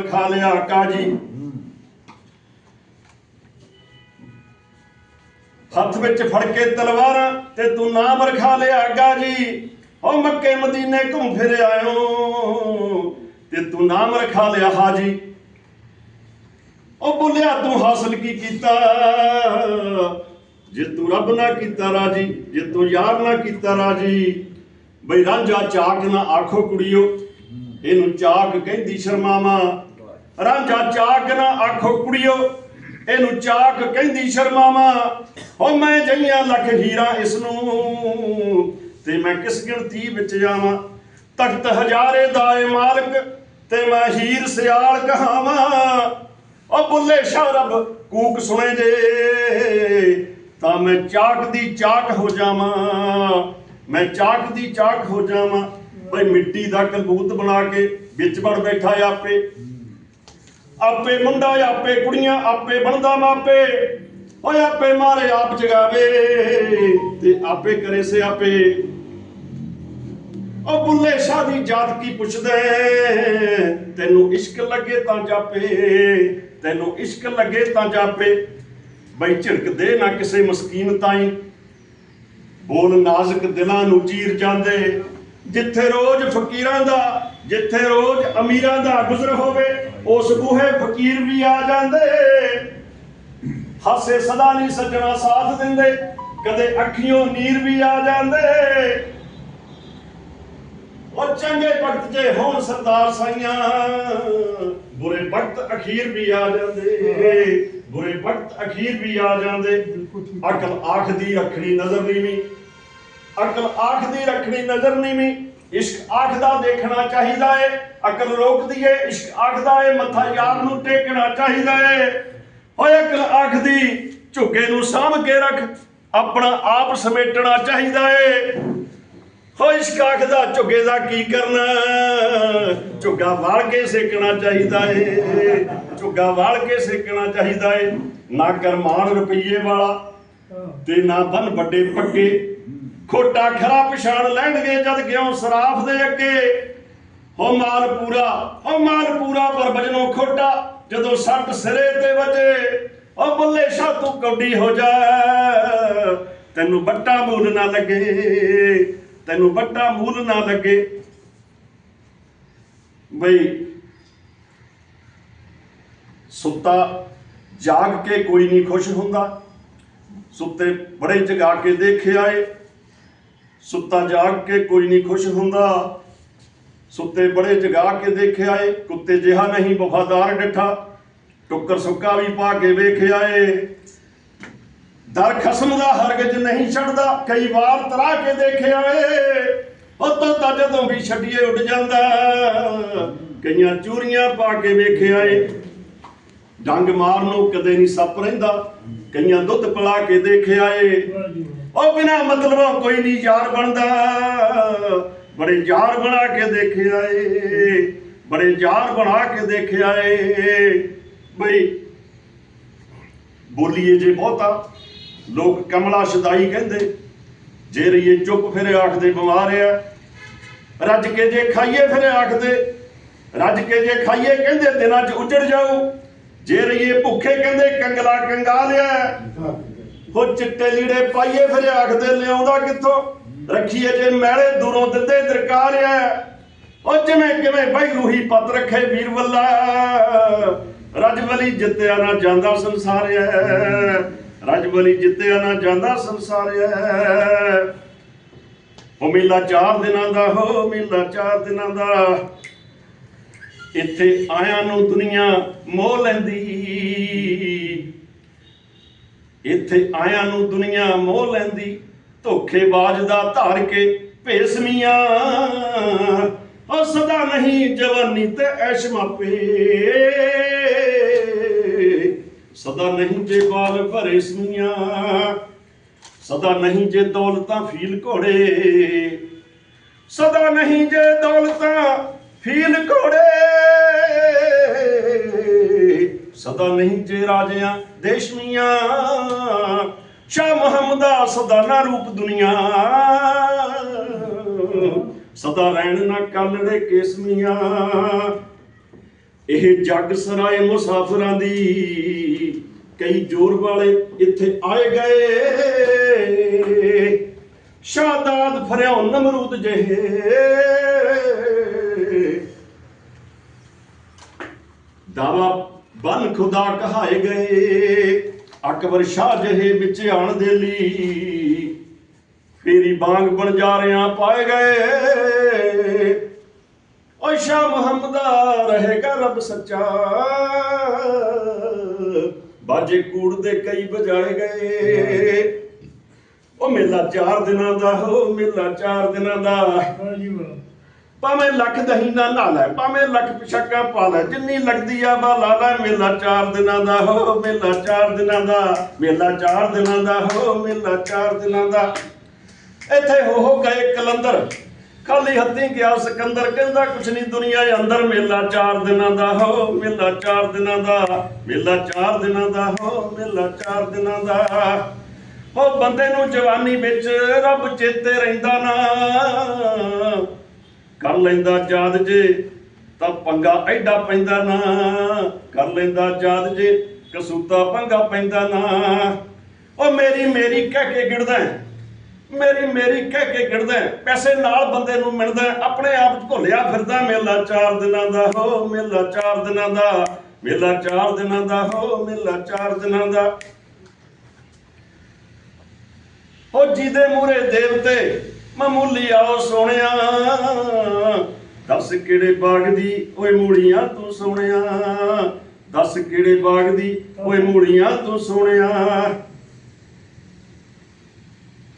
ਖਾ ਲਿਆ ਕਾਜੀ ਹੱਥ ਵਿੱਚ ਫੜ ਕੇ ਤਲਵਾਰਾਂ ਤੇ ਤੂੰ ਨਾਮ ਰਖਾ ਲਿਆ ਗਾਜੀ ਓ ਮੱਕੇ ਮਦੀਨੇ ਘੁੰਮ ਫਿਰ ਆਇਓ ਤੇ ਤੂੰ ਨਾਮ ਰਖਾ ਲਿਆ ਹਾਜੀ। ਓ ਬੋਲਿਆ, ਤੂੰ ਹਾਸਲ ਕੀ ਕੀਤਾ? ਜੇ ਤੂੰ ਰੱਬ ਨਾ ਕੀਤਾ ਰਾਜੀ, ਜੇ ਤੂੰ ਯਾਰ ਨਾ ਕੀਤਾ ਰਾਜੀ, ਬਈ ਰਾਂਝਾ ਚਾਕ ਨਾ ਆਖੋ ਕੁੜੀਓ। ਇਹਨੂੰ ਚਾਕ ਕਹਿੰਦੀ ਸ਼ਰਮਾਵਾ। ਰਾਂਝਾ ਚਾਕ ਨਾ ਆਖੋ ਕੁੜੀਓ, ਇਹਨੂੰ ਚਾਕ ਕਹਿੰਦੀ ਸ਼ਰਮਾਵਾ। ਹੋ ਮੈਂ ਜਈਆਂ ਲੱਖ ਹੀਰਾ ਇਸ ਨੂੰ ਤੇ ਮੈਂ ਕਿਸ ਗਿਣਤੀ ਵਿੱਚ ਜਾਵਾਂ? ਤਖਤ ਹਜ਼ਾਰੇ ਦਾਏ ਮਾਲਕ, ਤੇ ਮੈਂ ਹੀਰ ਸਿਆਲ ਕਹਾਵਾਂ। ਉਹ ਬੁੱਲੇ ਸ਼ਾਹ ਰੱਬ, ਕੂਕ ਸੁਣੇ ਜੇ, ਤਾਂ ਮੈਂ ਚਾਕ ਦੀ ਚਾਕ ਹੋ ਜਾਵਾਂ। ਮੈਂ ਚਾਕ ਦੀ ਚਾਕ ਹੋ ਜਾਵਾਂ। ਬਈ ਮਿੱਟੀ ਦਾ ਕਲਬੂਤ ਬਣਾ ਕੇ ਵਿੱਚ ਵੜ ਬੈਠਾ ਆਪੇ। ਆਪੇ ਮੁੰਡਾ, ਆਪੇ ਕੁੜੀਆਂ, ਆਪੇ ਬਣਦਾ ਮਾਪੇ। ਓਏ ਆਪੇ ਮਾਰੇ ਆਪ ਜਗਾਵੇ ਤੇ ਆਪੇ ਕਰੇ ਸੇ ਆਪੇ ਓ ਬੁੱਲੇ ਸ਼ਾਹ ਦੀ ਜਾਤ ਕੀ ਪੁੱਛਦੇ ਤੈਨੂੰ ਇਸ਼ਕ ਲੱਗੇ ਤਾਂ ਜਾਪੇ। ਤੈਨੂੰ ਇਸ਼ਕ ਲੱਗੇ ਤਾਂ ਜਾਪੇ। ਬਈ ਝਿੜਕ ਦੇ ਨਾ ਕਿਸੇ ਮਸਕੀਨ ਤਾਈ। ਬੋਲ ਨਾਜ਼ੁਕ ਦਿਲਾਂ ਨੂੰ ਚੀਰ ਜਾਂਦੇ। ਜਿੱਥੇ ਰੋਜ਼ ਫਕੀਰਾਂ ਦਾ, ਜਿੱਥੇ ਰੋਜ਼ ਅਮੀਰਾਂ ਦਾ ਗੁਜ਼ਰ ਹੋਵੇ, ਉਸ ਬੂਹੇ ਫਕੀਰ ਵੀ ਆ ਜਾਂਦੇ। ਹਾਸੇ ਸਦਾ ਨਹੀਂ ਸੱਜਣਾ ਸਾਥ ਦਿੰਦੇ, ਕਦੇ ਅੱਖੀਓਂ ਨੀਰ ਵੀ ਆ ਜਾਂਦੇ। ਉਹ ਚੰਗੇ ਵਕਤ ਜੇ ਹੋਣ ਸਰਦਾਰ ਸਾਈਆਂ, ਬੁਰੇ ਵਕਤ ਅਖੀਰ ਵੀ ਆ ਜਾਂਦੇ। ਬੁਰੇ ਵਕਤ ਅਖੀਰ ਵੀ ਆ ਜਾਂਦੇ। ਅਕਲ ਆਖ ਦੀ ਰੱਖਣੀ ਨਜ਼ਰ ਨੀਵੀਂ। ਅਕਲ ਆਖ ਦੀ ਰੱਖਣੀ ਨਜ਼ਰ ਨੀਵੀਂ ਇਸ਼ਕ ਆਖ ਦਾ ਦੇਖਣਾ ਚਾਹੀਦਾ ਏ, ਅਕਲ ਰੋਕਦੀ ਏ, ਇਸ਼ਕ ਆਖਦਾ ਏ, ਮੱਥਾ ਯਾਰ ਨੂੰ ਟੇਕਣਾ ਚਾਹੀਦਾ ਏ। ਓਏ ਅਕਲ ਆਖਦੀ ਝੁੱਗੇ ਨੂੰ ਸਾਂਭ ਕੇ ਰੱਖ, ਆਪਣਾ ਆਪ ਸਮੇਟਣਾ ਚਾਹੀਦਾ ਏ। ਹੋ ਇਸ਼ਕ ਆਖਦਾ ਝੁੱਗੇ ਦਾ ਕੀ ਕਰਨਾ? ਝੁੱਗਾ ਵਾਲ ਕੇ ਸੇਕਣਾ ਚਾਹੀਦਾ ਏ। ਝੁੱਗਾ ਵਾਲ ਕੇ ਸੇਕਣਾ ਚਾਹੀਦਾ ਏ। ਨਾ ਕਰਮਾਨ ਰੁਪਈਏ ਵਾਲਾ ਤੇ ਨਾ ਬਨ ਵੱਡੇ ਪੱਕੇ। ਖੋਟਾ ਖਰਾ ਪਛਾਣ ਲੈਣਗੇ ਜਦ ਗਿਓ ਸਰਾਫ ਦੇ ਅੱਗੇ। ਹੋ ਮਾਲ ਪੂਰਾ, ਹੋ ਮਾਲ ਪੂਰਾ ਪਰ ਵਜਨੋਂ ਖੋਟਾ, ਜਦੋਂ ਸੱਟ ਸਿਰੇ ਤੇ ਵਜੇ ਉਹ ਬੱਲੇ ਸ਼ਾਹ ਤੂੰ ਕੌਡੀ ਹੋ ਜਾ। ਤੈਨੂੰ ਬੱਟਾ ਮੂਲ ਨਾ ਲੱਗੇ, ਤੈਨੂੰ ਬੱਟਾ ਮੂਲ ਨਾ ਲੱਗੇ। ਬਈ, ਸੁੱਤਾ ਜਾਗ ਕੇ ਕੋਈ ਨਹੀਂ ਖੁਸ਼ ਹੁੰਦਾ। ਸੁੱਤੇ ਬੜੇ ਜਗਾ ਕੇ ਦੇਖਿਆ ਏ ਸੁੱਤਾ ਜਾਗ ਕੇ ਕੋਈ ਨਹੀਂ ਖੁਸ਼ ਹੁੰਦਾ। ਸੁੱਤੇ ਬੜੇ ਜਗਾ ਕੇ ਦੇਖਿਆ ਏ ਕੁੱਤੇ ਜਿਹਾ ਨਹੀਂ ਵਫਾਦਾਰ ਡਿੱਠਾ। ਟੁੱਕਰ ਸੁੱਕਾ ਵੀ ਪਾ ਕੇ ਵੇਖਿਆ ਏ ਦਰ ਖਸਮ ਦਾ ਹਰਗਜ ਨਹੀਂ ਛੱਡਦਾ, ਕਈ ਵਾਰ ਤਰਾ ਕੇ ਦੇਖਿਆ ਏ ਉਹ ਤੋਤਾ ਜਦੋਂ ਵੀ ਛੱਡੀਏ ਉੱਡ ਜਾਂਦਾ। ਕਈਆਂ ਚੂਰੀਆਂ ਪਾ ਕੇ ਵੇਖਿਆ ਏ ਡੰਗ ਮਾਰਨ ਕਦੇ ਨਹੀਂ ਸੱਪ ਰਹਿੰਦਾ। ਕਈਆਂ ਦੁੱਧ ਪਿਲਾ ਕੇ ਦੇਖਿਆ ਏ ਉਹ ਬਿਨਾ ਮਤਲਬੋਂ ਕੋਈ ਨਹੀਂ ਯਾਰ ਬਣਦਾ। ਬੜੇ ਯਾਰ ਬਣਾ ਕੇ ਦੇਖਿਆ ਏ। ਬੜੇ ਯਾਰ ਬਣਾ ਕੇ ਦੇਖਿਆ ਏ। ਬਈ, ਬੋਲੀਏ ਜੇ ਬਹੁਤਾ, ਲੋਕ ਕਮਲਾ ਸ਼ਦਾਈ ਕਹਿੰਦੇ, ਜੇ ਰਹੀਏ ਚੁੱਪ ਫਿਰ ਆਖਦੇ ਬਿਮਾਰ ਆ। ਰੱਜ ਕੇ ਜੇ ਖਾਈਏ ਫਿਰ ਆਖਦੇ ਰੱਜ ਕੇ ਜੇ ਖਾਈਏ ਕਹਿੰਦੇ ਦਿਨਾਂ 'ਚ ਉੱਜੜ ਜਾਊ। ਜੇ ਰਹੀਏ ਭੁੱਖੇ ਕਹਿੰਦੇ ਕੰਗਲਾ ਕੰਗਾ ਲਿਆ ਹੋ ਚਿੱਟੇ ਲੀੜੇ ਪਾਈਏ ਫਿਰ ਆਖਦੇ ਲਿਆਉਂਦਾ ਕਿੱਥੋਂ? ਰੱਖੀਏ ਜੇ ਮੈਲੇ ਦੂਰੋਂ ਦਿੰਦੇ ਦਰਕਾਰਿਆ ਉਹ ਜਿਵੇਂ ਕਿਵੇਂ ਬਈ ਰੂਹੀ ਪਤ ਰੱਖੇ ਵੀਰ ਵੱਲਾ। ਰਜਵਲੀ ਜਿੱਤਿਆ ਨਾ ਜਾਂਦਾ ਸੰਸਾਰਿਆ ਰਜਵਲੀ ਜਿੱਤਿਆ ਨਾ ਜਾਂਦਾ ਸੰਸਾਰਿਆ ਉਹ ਮੇਲਾ ਚਾਰ ਦਿਨਾਂ ਦਾ, ਹੋ ਮੇਲਾ ਚਾਰ ਦਿਨਾਂ ਦਾ। ਇੱਥੇ ਆਇਆਂ ਨੂੰ ਦੁਨੀਆ ਮੋਹ ਲੈਂਦੀ। ਇੱਥੇ ਆਇਆਂ ਨੂੰ ਦੁਨੀਆ ਮੋਹ ਲੈਂਦੀ, ਧੋਖੇਬਾਜ਼ ਦਾ ਧਾਰ ਕੇ ਭੇਸਮੀਆਂ ਉਹ ਸਦਾ ਨਹੀਂ ਜਵਾਨੀ ਤੇ ਐਸ਼ ਮਾਪੇ ਸਦਾ ਨਹੀਂ ਜੇ ਬਾਲ ਭਰੇ ਸਮੀਆਂ ਸਦਾ ਨਹੀਂ ਜੇ ਦੌਲਤਾਂ ਫੀਲ ਘੋੜੇ। ਸਦਾ ਨਹੀਂ ਜੇ ਦੌਲਤਾਂ ਫੀਲ ਘੋੜੇ। ਸਦਾ ਨਹੀਂ ਜੇ ਰਾਜਿਆਂ ਦੇਸ਼ਮੀਆਂ ਸ਼ਾਹ ਮੁਹੰਮਦਾ ਸਦਾ ਨਾ ਰੂਪ ਦੁਨੀਆ। ਸਦਾ ਰਹਿਣ ਨਾ ਕਲੜੇ ਕੇਸਮੀਆਂ ਇਹ ਜੱਗ ਸਰਾਏ ਮੁਸਾਫਰਾਂ ਦੀ। ਕਈ ਜੋਰ ਵਾਲੇ ਇੱਥੇ ਆਏ ਗਏ। ਸ਼ਾਦਾਦ ਫਰਿਓ ਨਮਰੂਦ ਜਿਹੇ। ਦਾਵਾ ਬਨ ਖੁਦਾ ਕਹਾਏ ਗਏ ਅਕਬਰ ਸ਼ਾਹ ਜਹੇ ਵਿੱਚ ਆਣ ਦੇ ਲਈ। ਫੇਰੀ ਬਾਗ ਬਣ ਜਾ ਰਿਆਂ ਪਾਏ ਗਏ। ਓਏ ਸ਼ਾਹ ਮੁਹੰਮਦਾ ਰਹੇਗਾ ਰੱਬ ਸੱਚਾ। ਬਾਜੇ ਕੂੜ ਦੇ ਕਈ ਵਜਾਏ ਗਏ। ਉਹ ਮੇਲਾ ਚਾਰ ਦਿਨਾਂ ਦਾ ਹੋ, ਮੇਲਾ ਚਾਰ ਦਿਨਾਂ ਦਾ। ਭਾਵੇਂ ਲੱਖ ਦਹੀਨਾ ਲਾ ਲੈ, ਭਾਵੇਂ ਲੱਖ ਪਿਸ਼ਾਕਾ ਪਾ ਲੈ, ਜਿੰਨੀ ਲੱਗਦੀ ਆ ਬਾ ਲਾ ਲੈ, ਮੇਲਾ ਚਾਰ ਦਿਨਾਂ ਦਾ, ਹੋ ਮੇਲਾ ਚਾਰ ਦਿਨਾਂ ਦਾ, ਮੇਲਾ ਚਾਰ ਦਿਨਾਂ ਦਾ, ਹੋ ਮੇਲਾ ਚਾਰ ਦਿਨਾਂ ਦਾ। ਇੱਥੇ ਹੋ ਹੋ ਗਏ ਕਲੰਦਰ। ਖਾਲੀ ਹੱਥੀਂ ਗਿਆ ਸਿਕੰਦਰ, ਕਹਿੰਦਾ ਕੁਛ ਨਹੀਂ ਦੁਨੀਆ ਦੇ ਅੰਦਰ, ਮੇਲਾ ਚਾਰ ਦਿਨਾਂ ਦਾ, ਹੋ ਮੇਲਾ ਚਾਰ ਦਿਨਾਂ ਦਾ, ਮੇਲਾ ਚਾਰ ਦਿਨਾਂ ਦਾ, ਹੋ ਮੇਲਾ ਚਾਰ ਦਿਨਾਂ ਦਾ। ਉਹ ਬੰਦੇ ਨੂੰ ਜਵਾਨੀ ਵਿੱਚ ਰੱਬ ਚੇਤੇ ਰਹਿੰਦਾ ਨਾ। ਕਰ ਲੈਂਦਾ ਯਾਦ ਜੇ, ਤਾਂ ਪੰਗਾ ਐਡਾ ਪੈਂਦਾ ਨਾ। ਕਰ ਲੈਂਦਾ ਯਾਦ ਜੇ, ਕਸੂਤਾ ਪੰਗਾ ਪੈਂਦਾ ਨਾ। ਉਹ ਮੇਰੀ ਮੇਰੀ ਕਹਿ ਕੇ ਗਿੜਦਾ ਮੇਰੀ ਮੇਰੀ ਕਹਿ ਕੇ ਗਿੜਦਾ ਪੈਸੇ ਨਾਲ ਬੰਦੇ ਨੂੰ ਮਿਲਦਾ ਆਪਣੇ ਆਪ ਚ ਭੁੱਲਿਆ ਫਿਰਦਾ ਮੇਲਾ ਚਾਰ ਦਿਨਾਂ ਦਾ ਹੋ, ਮੇਲਾ ਚਾਰ ਦਿਨਾਂ ਦਾ। ਮੇਲਾ ਚਾਰ ਦਿਨਾਂ ਦਾ ਹੋ, ਮੇਲਾ ਚਾਰ ਦਿਨਾਂ ਦਾ। ਹੋ ਜਿਹਦੇ ਮੂਰੇ ਦੇਵਤੇ ਮਾਮੂਲੀ ਆਓ ਸੋਹਣਿਆ। ਦੱਸ ਕਿਹੜੇ ਬਾਗ ਦੀ ਓਏ ਮੂੜੀਆਂ ਤੂੰ ਸੋਹਣਿਆ। ਦੱਸ ਕਿਹੜੇ ਬਾਗ ਦੀ ਓਏ ਮੂੜੀਆਂ ਤੂੰ ਸੋਹਣਿਆ।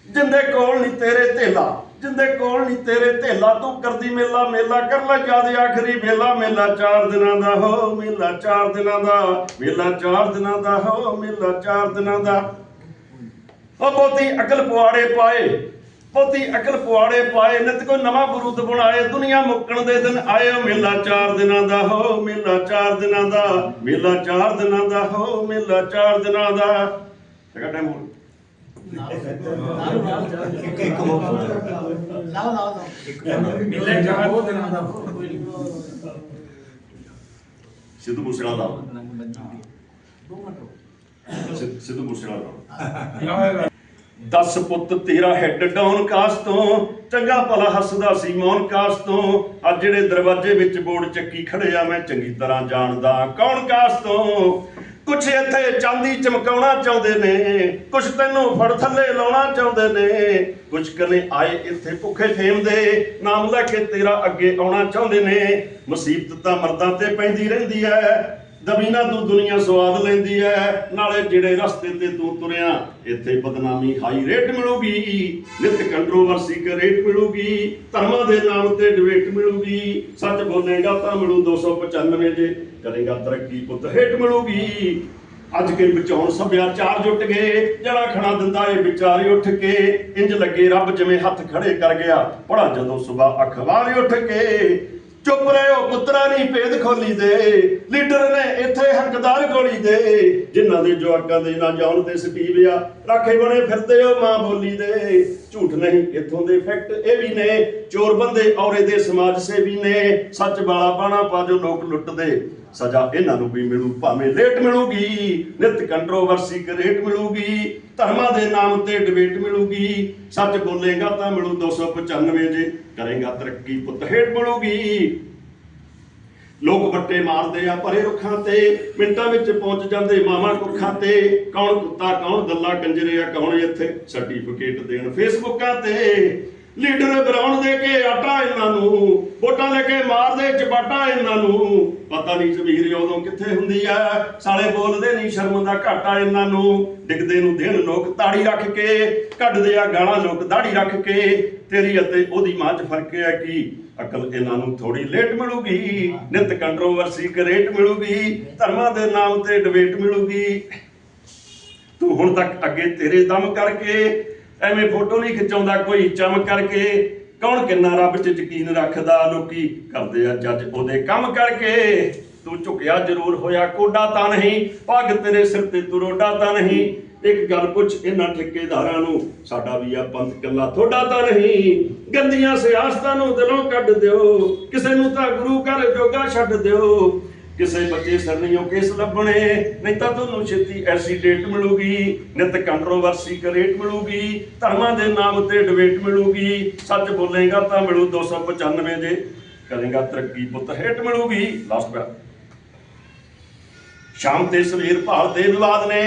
ਜਿੰਦੇ ਕੋਲ ਨਹੀਂ ਤੇਰੇ ਧੇਲਾ, ਜਿੰਦੇ ਕੋਲ ਨਹੀਂ ਤੇਰੇ ਧੇਲਾ, ਤੂੰ ਕਰਦੀ ਮੇਲਾ ਮੇਲਾ ਕਰ ਲੈ ਜਦ ਆਖਰੀ ਵੇਲਾ, ਮੇਲਾ ਚਾਰ ਦਿਨਾਂ ਦਾ ਹੋ, ਮੇਲਾ ਚਾਰ ਦਿਨਾਂ ਦਾ, ਮੇਲਾ ਚਾਰ ਦਿਨਾਂ ਦਾ ਹੋ, ਮੇਲਾ ਚਾਰ ਦਿਨਾਂ ਦਾ। ਉਹ ਬਹੁਤੀ ਅਕਲ ਪੁਆੜੇ ਪਾਏ ਬਹੁਤੀ ਅਕਲ ਪੁਆੜੇ ਪਾਏ ਨਿਤ ਕੋਈ ਨਵਾਂ ਬਰੂਦ ਬਣਾਏ ਦੁਨੀਆ ਮੁੱਕਣ ਦੇ ਦਿਨ ਆਏ ਮੇਲਾ ਚਾਰ ਦਿਨਾਂ ਦਾ ਹੋ ਮੇਲਾ ਚਾਰ ਦਿਨਾਂ ਦਾ ਮੇਲਾ ਚਾਰ ਦਿਨਾਂ ਦਾ ਹੋ ਮੇਲਾ ਚਾਰ ਦਿਨਾਂ ਦਾ। ਕਿਹੜਾ ਟਾਈਮ ਹੋ ਇੱਕ ਇੱਕ ਹੋ ਲਾਓ ਲਾਓ ਮਿਲੇ ਜਹਾਂ ਉਹ ਦਿਨਾਂ ਦਾ। ਸਿੱਧੂ ਮੂਸੇਵਾਲਾ। ਦਾ ਦੋ ਸਿੱਧੂ ਮੂਸੇਵਾਲਾ। 10 ਪੁੱਤ, ਤੇਰਾ ਹੈਡ ਡਾਊਨ ਕਾਸ ਤੋਂ? ਚੰਗਾ ਭਲਾ ਹੱਸਦਾ ਸੀ ਮੌਨ ਕਾਸ ਤੋਂ? ਅੱਜ ਜਿਹੜੇ ਦਰਵਾਜ਼ੇ ਵਿੱਚ ਬੋਰਡ ਚੱਕੀ ਖੜੇ ਮੈਂ ਚੰਗੀ ਤਰ੍ਹਾਂ ਜਾਣਦਾ ਕੌਣ ਕਾਸ ਤੋਂ? ਕੁਛ ਇੱਥੇ ਚਾਂਦੀ ਚਮਕਾਉਣਾ ਚਾਹੁੰਦੇ ਨੇ, ਕੁਛ ਤੈਨੂੰ ਫੜ ਥੱਲੇ ਲਾਉਣਾ ਚਾਹੁੰਦੇ ਨੇ। ਕੁਛ ਕਨੇ ਆਏ ਇੱਥੇ ਭੁੱਖੇ ਫੇਮ ਦੇ ਨਾਮ ਲੈ ਕੇ ਤੇਰਾ ਅੱਗੇ ਆਉਣਾ ਚਾਹੁੰਦੇ ਨੇ। ਮੁਸੀਬਤ ਤਾਂ ਮਰਦਾਂ ਤੇ ਪੈਂਦੀ ਰਹਿੰਦੀ ਐ ਦਬੀਨਾ ਤੂੰ ਦੁਨੀਆ ਸਵਾਦ ਲੈਂਦੀ ਐ ਨਾਲੇ ਜਿਹੜੇ ਰਸਤੇ ਤੇ ਤੂੰ ਤੁਰਿਆ, ਇੱਥੇ ਬਦਨਾਮੀ ਹਾਈ ਰੇਟ ਮਿਲੂਗੀ। ਨਿਤ ਕੰਟਰੋਵਰਸੀ ਕਰ ਰੇਟ ਮਿਲੂਗੀ। ਧਰਮਾਂ ਦੇ ਨਾਮ ਤੇ ਡਿਬੇਟ ਮਿਲੂਗੀ। ਸੱਚ ਬੋਲੇਗਾ ਤਾਂ ਮਿਲੂ 295 ਜੇ ਕਰੇਗਾ ਤਰੱਕੀ ਪੁੱਤ ਹੇਟ ਮਿਲੂਗੀ। ਅੱਜ ਕੇ ਬਚਾਉਣ ਸੱਭਿਆਚਾਰ ਜੁਟ ਗਏ। ਜੜਾ ਖਣਾ ਦਿੰਦਾ ਏ ਵਿਚਾਰੇ ਉੱਠ ਕੇ। ਇੰਜ ਲੱਗੇ ਰੱਬ ਜਿਵੇਂ ਹੱਥ ਖੜੇ ਕਰ ਗਿਆ। ਪੜਾ ਜਦੋਂ ਸਵੇਰ ਅਖਬਾਰ ਉੱਠ ਕੇ। ਚੁੱਪ ਰਹਿਓ ਪੁੱਤਰਾ ਨਹੀਂ ਭੇਦ ਖੋਲੀ ਦੇ। ਲੀਡਰ ਨੇ ਇੱਥੇ ਹੱਕਦਾਰ ਗੋਲੀ ਦੇ। ਜਿਨ੍ਹਾਂ ਦੇ ਜਵਾਕਾਂ ਦੇ ਨਾ ਜਾਣ ਤੇ ਸਟੀਵ ਆ, ਰਾਖੇ ਬਣੇ ਫਿਰਦੇ ਹੋ ਮਾਂ ਬੋਲੀ ਦੇ। ਝੂਠ ਨਹੀਂ, ਇੱਥੋਂ ਦੇ ਫੈਕਟ ਇਹ ਵੀ ਨੇ, ਚੋਰ ਬੰਦੇ ਔਰੇ ਦੇ ਸਮਾਜ ਸੇਵੀ ਨੇ। ਸੱਚ ਵਾਲਾ ਬਾਣਾ ਪਾ ਜੋ ਲੋਕ ਲੁੱਟਦੇ। ਸਜ਼ਾ ਇਹਨਾਂ ਨੂੰ ਵੀ ਮਿਲੂ, ਭਾਵੇਂ ਲੇਟ ਮਿਲੂਗੀ, ਨਿਤ ਕੰਟਰੋਵਰਸੀ ਕਰੇਟ ਮਿਲੂਗੀ, ਧਰਮਾਂ ਦੇ ਨਾਮ ਤੇ ਡਿਬੇਟ ਮਿਲੂਗੀ, ਸੱਚ ਬੋਲੇਗਾ ਤਾਂ ਮਿਲੂ 295 ਜੇ, ਕਰੇਗਾ ਤਰੱਕੀ ਪੁੱਤ ਹੇਠ ਮਿਲੂਗੀ ਲੋਕ ਵੱਟੇ ਮਾਰਦੇ ਆ ਭਰੇ ਰੁੱਖਾਂ ਤੇ, ਮਿੰਟਾਂ ਵਿੱਚ ਪਹੁੰਚ ਜਾਂਦੇ ਮਾਮਾ ਕੁੱਖਾਂ ਤੇ, ਕੌਣ ਕੁੱਤਾ, ਕੌਣ ਗੱਲਾਂ, ਕੰਜਰੇ ਆ, ਕੌਣ ਇੱਥੇ ਸਰਟੀਫਿਕੇਟ ਦੇਣ ਫੇਸਬੁੱਕਾਂ ਤੇ। ਲੀਡਰ ਬਰਾਉਣ ਦੇ ਕੇ ਆਟਾ ਇਹਨਾਂ ਨੂੰ, ਵੋਟਾਂ ਲੈ ਕੇ ਮਾਰਦੇ ਚਪਾਟਾ ਇਹਨਾਂ ਨੂੰ। ਪਤਾ ਨਹੀਂ ਜ਼ਮੀਰ ਉਦੋਂ ਕਿੱਥੇ ਹੁੰਦੀ ਆ ਸਾਲੇ ਬੋਲਦੇ ਨਹੀਂ ਸ਼ਰਮ ਦਾ ਘਾਟਾ ਇਹਨਾਂ ਨੂੰ। ਡਿੱਗਦੇ ਨੂੰ ਦੇਣ ਲੋਕ ਤਾੜੀ ਰੱਖ ਕੇ, ਕੱਢਦੇ ਆ ਗਾਲਾਂ ਲੋਕ ਦਾੜੀ ਰੱਖ ਕੇ। ਤੇਰੀ ਅਤੇ ਉਹਦੀ ਮਾਂ 'ਚ ਫ਼ਰਕ ਹੈ ਕੀ? ਅਕਲ ਇਹਨਾਂ ਨੂੰ ਥੋੜੀ ਲੇਟ ਮਿਲੂਗੀ, ਨਿਤ ਕੰਟਰੋਵਰਸੀ ਕਰੇਟ ਮਿਲੂਗੀ, ਧਰਮਾਂ ਦੇ ਨਾਮ ਤੇ ਡਿਬੇਟ ਮਿਲੂਗੀ। ਤੂੰ ਹੁਣ ਤੱਕ ਅੱਗੇ ਤੇਰੇ ਦਮ ਕਰਕੇ ਐਵੇਂ ਫੋਟੋ ਨਹੀਂ ਖਿਚਾਉਂਦਾ ਕੋਈ ਚਮ ਕਰਕੇ। ਕੌਣ ਕਿੰਨਾ ਰੱਬ 'ਚ ਯਕੀਨ ਰੱਖਦਾ? ਲੋਕੀ ਕਰਦੇ ਆ ਜੱਜ ਉਹਦੇ ਕੰਮ ਕਰਕੇ। ਤੂੰ ਝੁਕਿਆ ਜ਼ਰੂਰ ਹੋਇਆ, ਕੋਡਾ ਤਾਂ ਨਹੀਂ। ਪੱਗ ਤੇਰੇ ਸਿਰ ਤੇ ਤੁਰੋਡਾ ਤਾਂ ਨਹੀਂ। ਇੱਕ ਗੱਲ ਪੁੱਛ ਇਹਨਾਂ ਠੇਕੇਦਾਰਾਂ ਨੂੰ, ਸਾਡਾ ਵੀ ਆ ਪੰਥ ਕੱਲਾ ਥੋੜਾ ਤਾਂ ਨਹੀਂ। ਗੰਦੀਆਂ ਸਿਆਸਤਾਂ ਨੂੰ ਦਿਲੋਂ ਕੱਢ ਦਿਓ, ਕਿਸੇ ਨੂੰ ਤਾਂ ਗੁਰੂ ਘਰ ਜੋਗਾ ਛੱਡ ਦਿਓ। ਕਿਸੇ ਬੱਚੇ ਸਰਨੀਓ ਕੇਸ ਲੱਭਣੇ, ਨਹੀਂ ਤਾਂ ਤੁਹਾਨੂੰ ਛੇਤੀ ਐਸੀ ਡੇਟ ਮਿਲੂਗੀ, ਨਿਤ ਕੰਟਰੋਵਰਸੀ ਕਰੇਟ ਮਿਲੂਗੀ, ਧਰਮਾਂ ਦੇ ਨਾਮ ਤੇ ਡਿਬੇਟ ਮਿਲੂਗੀ, ਸੱਚ ਬੋਲੇਗਾ ਤਾਂ ਮਿਲੂ 295 ਦੇ, ਕਰੇਗਾ ਤਰੱਕੀ ਪੁੱਤ ਹੇਟ ਮਿਲੂਗੀ ਲਾਸਟ ਪਿਆ ਸ਼ਾਮ ਤੇ ਸਵੇਰ ਭਾਲਦੇ ਵਿਵਾਦ ਨੇ,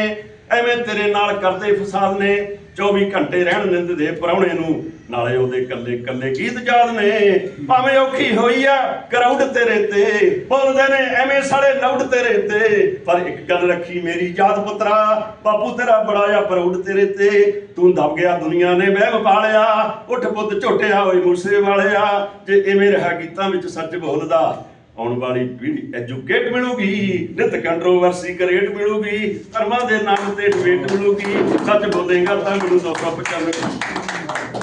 ਐਵੇਂ ਤੇਰੇ ਨਾਲ ਕਰਦੇ ਫਸਾਦ ਨੇ 24 ਘੰਟੇ ਰਹਿਣ ਦਿੰਦੇ ਦੇ ਪਰੌਣੇ ਨੂੰ ਨਾਲੇ ਉਹਦੇ ਕੱਲੇ ਕੱਲੇ ਗੀਤ ਯਾਦ ਨੇ। ਭਾਵੇਂ ਔਖੀ ਹੋਈ ਆ ਕਰਾਊਡ ਤੇਰੇ ਤੇ। ਬੋਲਦੇ ਨੇ, ਐਵੇਂ ਸਾਲੇ ਲਾਊਡ ਤੇਰੇ ਤੇ। ਪਰ ਇੱਕ ਗੱਲ ਰੱਖੀ ਮੇਰੀ ਯਾਦ ਪੁੱਤਰਾ, ਬਾਪੂ ਤੇਰਾ ਬੜਾ ਆ ਪ੍ਰਾਊਡ ਤੇਰੇ ਤੇ। ਤੂੰ ਦਬ ਗਿਆ ਦੁਨੀਆ ਨੇ ਵਹਿਮ ਪਾਲਿਆ। ਉੱਠ ਪੁੱਤ, ਝੋਟਿਆ ਓਏ ਮੂਸੇ ਵਾਲਿਆ। ਜੇ ਐਵੇਂ ਰਹਾ ਗੀਤਾਂ ਵਿੱਚ ਸੱਚ ਬੋਲਦਾ, ਆਉਣ ਵਾਲੀ ਪੀੜ੍ਹੀ ਐਜੂਕੇਟ ਮਿਲੂਗੀ। ਨਿਤ ਕੰਟਰੋਵਰਸੀ ਕ੍ਰੀਏਟ ਮਿਲੂਗੀ। ਕਰਮਾਂ ਦੇ ਨਾਮ ਤੇ ਡਿਬੇਟ ਮਿਲੂਗੀ। ਸੱਚ ਬੋਲੇਗਾ ਤਾਂ ਮਿਲੂ 295